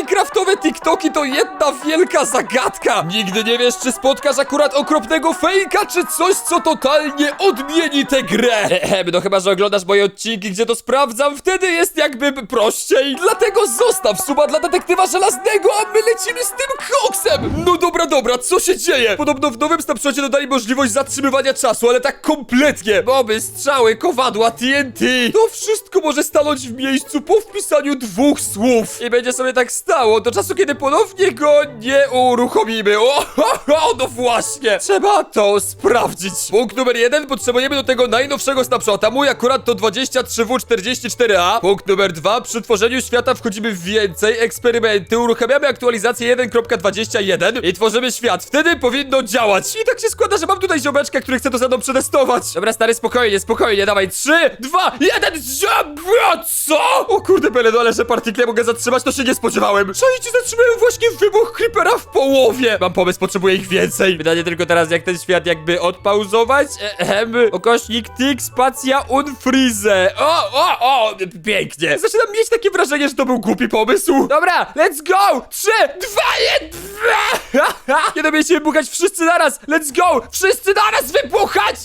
Minecraftowe TikToki to jedna wielka zagadka. Nigdy nie wiesz, czy spotkasz akurat okropnego fejka, czy coś, co totalnie odmieni tę grę. No chyba, że oglądasz moje odcinki, gdzie to sprawdzam, wtedy jest jakby prościej. Dlatego zostaw suba dla detektywa żelaznego, a my lecimy z tym koksem. No dobra, dobra, co się dzieje? Podobno w nowym Snapshocie dodali możliwość zatrzymywania czasu, ale tak kompletnie. Boby, strzały, kowadła, TNT. To wszystko może stanąć w miejscu po wpisaniu dwóch słów. I będzie sobie tak stało do czasu, kiedy ponownie go nie uruchomimy. O, ho, no właśnie. Trzeba to sprawdzić. Punkt numer jeden. Potrzebujemy do tego najnowszego snapshota. Mój akurat to 23W44A. Punkt numer dwa. Przy tworzeniu świata wchodzimy w więcej eksperymenty. Uruchamiamy aktualizację 1.21 i tworzymy świat. Wtedy powinno działać. I tak się składa, że mam tutaj ziomeczka, który chce to ze mną przetestować. Dobra, stary, spokojnie, spokojnie. Dawaj. 3, 2, 1, ziobro! Co? O kurde, bele, no ale że partikle mogę zatrzymać, to się nie spodziewałem. Czajcie, zatrzymałem właśnie wybuch creepera w połowie. Mam pomysł, potrzebuję ich więcej. Pytanie tylko teraz, jak ten świat jakby odpauzować. Ehem, ukośnik tik, spacja, unfreeze. O, o, o, pięknie. Zaczynam mieć takie wrażenie, że to był głupi pomysł. Dobra, let's go! 3, 2, 1, Kiedy będziecie wybuchać wszyscy naraz. Let's go! Wszyscy naraz wybuchać!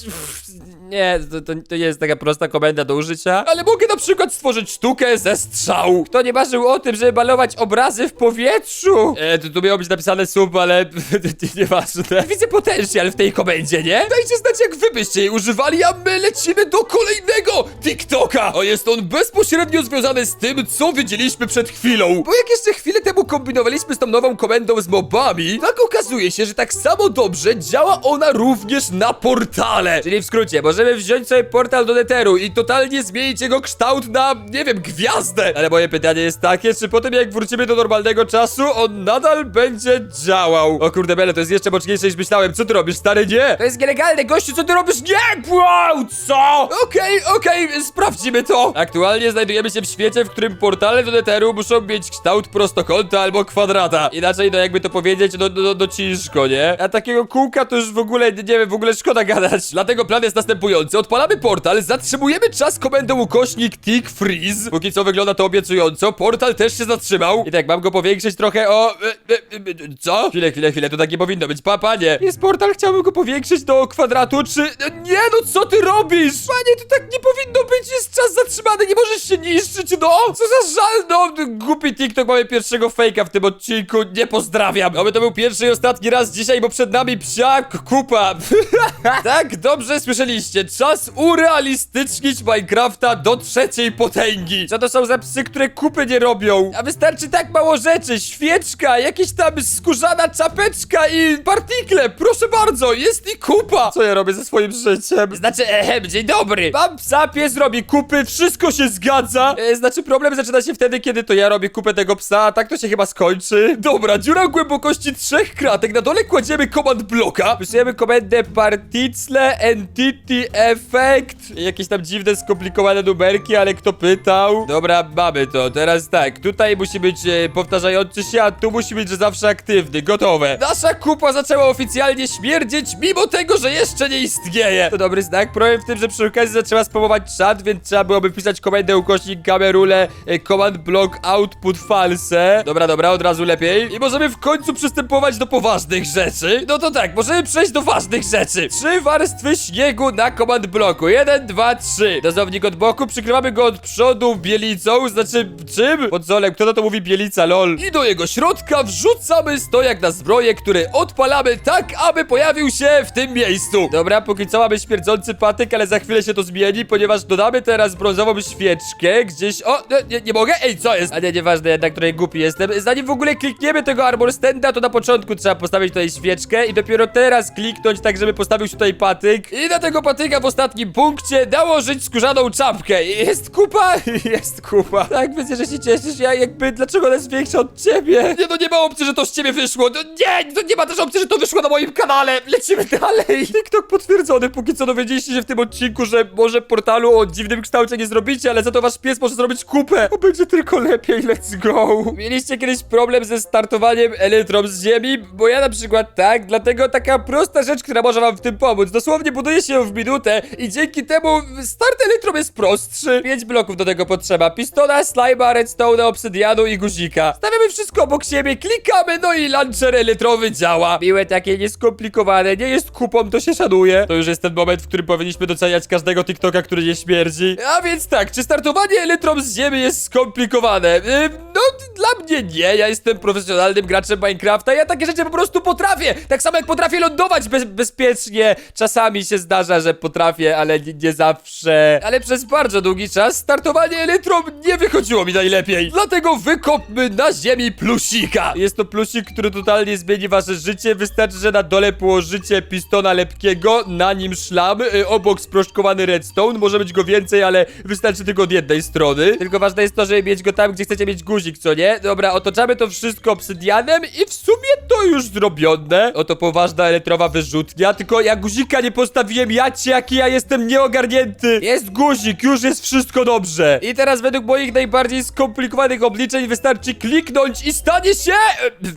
Nie, to, to, to nie jest taka prosta komenda do użycia. Ale mogę na przykład stworzyć sztukę ze strzału. Kto nie marzył o tym, żeby malować obrazy w powietrzu? E, to tu miało być napisane sub, ale nieważne. Widzę potencjal w tej komendzie, nie? Dajcie znać, jak wy byście jej używali, a my lecimy do kolejnego TikToka. A jest on bezpośrednio związany z tym, co widzieliśmy przed chwilą. Bo jak jeszcze chwilę temu kombinowaliśmy z tą nową komendą z mobami, tak okazuje się, że tak samo dobrze działa ona również na portale. Czyli w skrócie, możemy wziąć sobie portal do Netheru i totalnie zmienić jego kształt na, nie wiem, gwiazdę. Ale moje pytanie jest takie, czy potem jak wrócimy do normalnego czasu, on nadal będzie działał. O kurde, Bele, to jest jeszcze boczniejsze niż myślałem. Co ty robisz, stary? Nie! To jest nielegalne, gościu, co ty robisz? Nie! Wow, co? Okej, okej, sprawdzimy to. Aktualnie znajdujemy się w świecie, w którym portale do Netheru muszą mieć kształt prostokąta albo kwadrata. Inaczej, no jakby to powiedzieć, no, no, no ciężko, nie? A takiego kółka to już w ogóle, nie wiem, w ogóle szkoda gadać. Dlatego plan jest następujący. Odpalamy portal, zatrzymujemy czas komendą ukośnik tick freeze. Póki co wygląda to obiecująco. Portal też się zatrzymał. I tak, mam go powiększyć trochę o... e, e, e, Co? Chwilę, chwilę, chwilę, to tak nie powinno być. Pa, panie. Jest portal, chciałbym go powiększyć do kwadratu, czy... e, Nie, no co ty robisz? Panie, to tak nie powinno być. Jest czas zatrzymany, nie możesz się niszczyć, no. Co za żal, no. Głupi TikTok, mamy pierwszego fejka w tym odcinku. Nie pozdrawiam. Oby to był pierwszy i ostatni raz dzisiaj, bo przed nami psia kupa. tak, dobrze słyszeliście. Czas urealistycznić Minecrafta do trzeciej potęgi. Co to są za psy, które kupy nie robią? A wystarczy tak mało rzeczy. Świeczka, jakieś tam skórzana czapeczka i partikle. Proszę bardzo, jest i kupa. Co ja robię ze swoim życiem? Znaczy, ehem, dzień dobry. Mam psa, pies robi kupy, wszystko się zgadza. E, znaczy, problem zaczyna się wtedy, kiedy to ja robię kupę tego psa, a tak to się chyba skończy. Dobra, dziura głębokości trzech kratek. Na dole kładziemy command bloka. Wpisujemy komendę particle entity effect. Jakieś tam dziwne, skomplikowane numerki, ale kto pytał? Dobra, mamy to. Teraz tak, tutaj musi być e, powtarzający się, a tu musi być, że zawsze aktywny. Gotowe. Nasza kupa zaczęła oficjalnie śmierdzieć, mimo tego, że jeszcze nie istnieje. To dobry znak. Problem w tym, że przy okazji zaczęła spamować czat, więc trzeba byłoby wpisać komendę ukośnik kamerule e, command block output false. Dobra, dobra, od razu lepiej. I możemy w końcu przystępować do poważnych rzeczy. No to tak, możemy przejść do ważnych rzeczy. Trzy warstwy śniegu na command bloku. Jeden, dwa, trzy. Dozownik od boku, przykrywamy go od przodu bielicą, znaczy czym? Podzolem, kto na to mówi bielica, lol. I do jego środka wrzucamy stojak na zbroję, który odpalamy tak, aby pojawił się w tym miejscu. Dobra, póki co mamy śmierdzący patyk, ale za chwilę się to zmieni, ponieważ dodamy teraz brązową świeczkę gdzieś... O, nie, nie, mogę? Ej, co jest? A nie, nieważne, jednak trochę głupi jestem. Zanim w ogóle klikniemy tego armor standa, to na początku trzeba postawić tutaj świeczkę i dopiero teraz kliknąć tak, żeby postawił się tutaj patyk. I na tego patyka w ostatnim punkcie nałożyć skórzaną czapkę. Jest kupa? Jest kupa. Tak, widzę, że się cieszysz. Ja jakby, dlaczego ona jest większa od ciebie? Nie, no nie ma opcji, że to z ciebie wyszło. No nie, to nie ma też opcji, że to wyszło na moim kanale. Lecimy dalej. TikTok potwierdzony. Póki co dowiedzieliście się w tym odcinku, że może portalu o dziwnym kształcie nie zrobicie, ale za to wasz pies może zrobić kupę. O, będzie tylko lepiej, let's go. Mieliście kiedyś problem ze startowaniem elytrom z ziemi? Bo ja na przykład tak, dlatego taka prosta rzecz, która może wam w tym pomóc. Dosłownie buduje się w minutę minutę i dzięki temu start Elytrom jest prostszy. Pięć bloków do tego potrzeba. Pistona, slime'a, redstone, obsydianu i guzika. Stawiamy wszystko obok siebie, klikamy, no i launcher elytrowy działa. Miłe takie nieskomplikowane, nie jest kupą, to się szanuje. To już jest ten moment, w którym powinniśmy doceniać każdego TikToka, który nie śmierdzi. A więc tak, czy startowanie elytrom z ziemi jest skomplikowane? Ym, no, dla mnie nie, ja jestem profesjonalnym graczem Minecrafta, ja takie rzeczy po prostu potrafię. Tak samo jak potrafię lądować bez, bezpiecznie. Czasami się zdarza, że potrafię, ale nie, nie zawsze. Ale przez bardzo długi czas startowanie elytrom nie wychodziło mi najlepiej. Dlatego wykopmy na ziemi plusika. Jest to plusik, który totalnie zmieni wasze życie. Wystarczy, że na dole położycie pistona lepkiego, na nim szlam, y, obok sproszkowany redstone. Może być go więcej, ale wystarczy tylko od jednej strony. Tylko ważne jest to, żeby mieć go tam, gdzie chcecie mieć guzik, co nie? Dobra, otoczamy to wszystko obsydianem i w sumie to już zrobione. Oto poważna elektrowa wyrzutnia, tylko ja guzika nie postawiłem, ja cię, jaki ja jestem nieogarnięty. Jest guzik, już jest wszystko dobrze. I teraz według moich najbardziej skomplikowanych obliczeń wystarczy kliknąć i stanie się...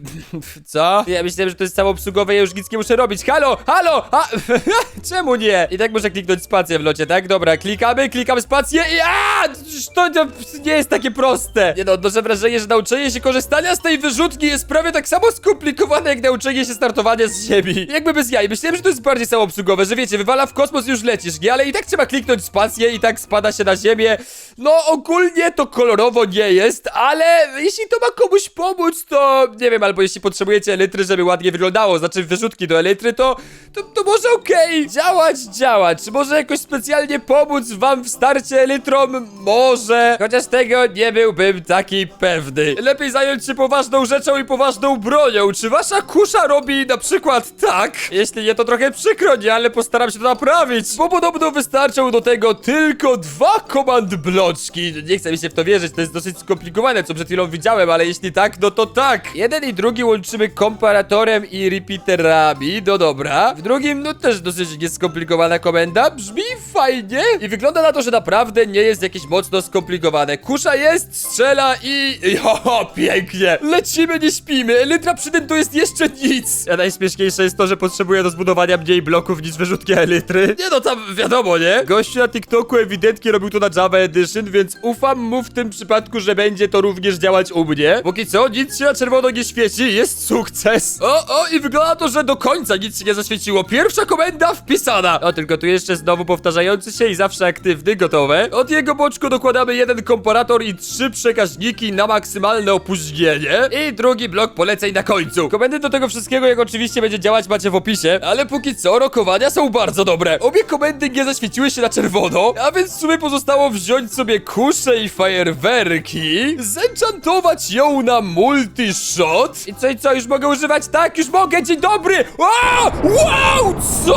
Co? Ja myślałem, że to jest samoobsługowe, ja już nic nie muszę robić. Halo, halo, a... Czemu nie? I tak muszę kliknąć spację w locie, tak? Dobra, klikamy, klikamy spację i a! To, to nie jest takie proste. Nie no, odnoszę wrażenie, że nauczenie się korzystania z tej wyrzutni jest prawie tak samo skomplikowane, jak nauczenie się startowania z ziemi. Jakby bez jaj. Myślałem, że to jest bardziej samoobsługowe, że wiecie, wywala w kosmos już lecisz, nie? Ale i tak trzeba kliknąć spację i tak spada się na ziemię. No, ogólnie to kolorowo nie jest, ale jeśli to ma komuś pomóc, to nie wiem, albo jeśli potrzebujecie elitry, żeby ładnie wyglądało, znaczy wyrzutki do elitry, to, to, to może okej. Działać, działać. Czy może jakoś specjalnie pomóc wam w starcie elytrom? Może. Chociaż tego nie byłbym taki pewny. Lepiej zająć się poważną rzeczą i poważną bronią. Czy wasza kusza robi na przykład tak? Jeśli nie, to trochę przykro, nie? Ale postaram się to naprawić. Bo podobno wystarczą do tego tylko dwa command bloczki. Nie chcę mi się w to wierzyć, to jest dosyć skomplikowane, co przed chwilą widziałem, ale jeśli tak, no to tak. Jeden i drugi łączymy komparatorem i repeaterami, no dobra. W drugim, no też dosyć nieskomplikowana komenda, brzmi fajnie i wygląda na to, że naprawdę nie jest jakieś mocno skomplikowane. Kusza jest, strzela i... i Ho, pięknie! Lecimy, nie śpimy, elytra przy tym to jest jeszcze nic! A najśmieszniejsze jest to, że potrzebuję do zbudowania mniej bloków niż wyrzutki elitry. Nie no, tam wiadomo, nie? Gościu na TikToku ewidentnie robił to na Java Edition, więc ufam mu w tym przypadku, że będzie to również działać u mnie. Póki co, nic się na czerwono nie świeci, jest sukces. O, o, i wygląda to, że do końca nic się nie zaświeciło. Pierwsza komenda wpisana. O, tylko tu jeszcze znowu powtarzający się i zawsze aktywny, gotowe. Od jego boczku dokładamy jeden komparator i trzy przekaźniki na maksymalne opóźnienie. I drugi blok poleceń na końcu. Komendy do tego wszystkiego, jak oczywiście będzie działać, macie w opisie. Ale póki co, rokowania są bardzo dobre. Obie komendy nie zaświeciły się na czerwono, a więc w sumie pozostało wziąć sobie kuszę i fajerwerki, zenchantować ją na multi-shot. I co, i co, już mogę używać? Tak, już mogę, dzień dobry! A! Wow, co?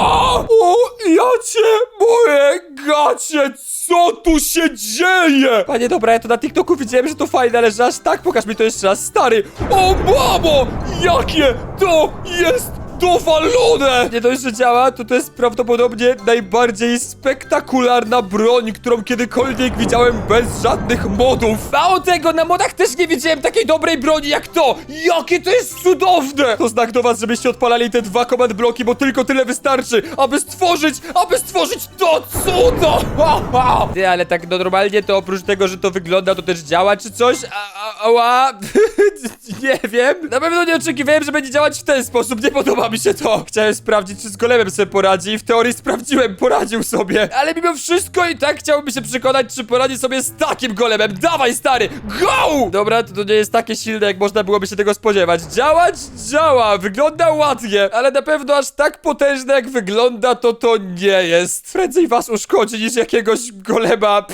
O, ja cię, moje gacie, co tu się dzieje? Panie, dobra, ja to na TikToku widziałem, że to fajne, ale że aż tak, pokaż mi to jeszcze raz, stary. O, mamo, jakie to jest dowalone! Nie dość, że działa, to to jest prawdopodobnie najbardziej spektakularna broń, którą kiedykolwiek widziałem bez żadnych modów. Mało tego, na modach też nie widziałem takiej dobrej broni jak to! Jakie to jest cudowne! To znak do was, żebyście odpalali te dwa command bloki, bo tylko tyle wystarczy, aby stworzyć, aby stworzyć to cudo! Ha, ha. Ty, ale tak no, normalnie to oprócz tego, że to wygląda, to też działa czy coś? A, a, ała? nie wiem. Na pewno nie oczekiwałem, że będzie działać w ten sposób, nie podoba mi się to. Chciałem sprawdzić, czy z golemem sobie poradzi w teorii sprawdziłem, poradził sobie. Ale mimo wszystko i tak chciałbym się przekonać, czy poradzi sobie z takim golemem. Dawaj, stary, go! Dobra, to, to nie jest takie silne, jak można byłoby się tego spodziewać. Działać? Działa, wygląda ładnie, ale na pewno aż tak potężne, jak wygląda, to to nie jest. Prędzej was uszkodzi niż jakiegoś golema.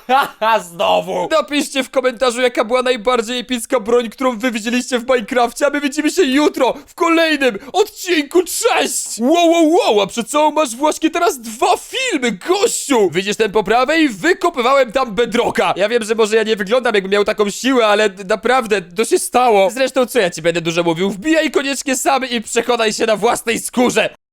Znowu. Napiszcie w komentarzu, jaka była najbardziej epicka broń, którą wy widzieliście w Minecrafcie, a my widzimy się jutro w kolejnym odcinku. Cześć! Wow, wow, wow, a przed sobą masz właśnie teraz dwa filmy, gościu! Widzisz ten po prawej? Wykopywałem tam bedroka. Ja wiem, że może ja nie wyglądam, jakbym miał taką siłę, ale naprawdę, to się stało. Zresztą, co ja ci będę dużo mówił? Wbijaj koniecznie sam i przekonaj się na własnej skórze.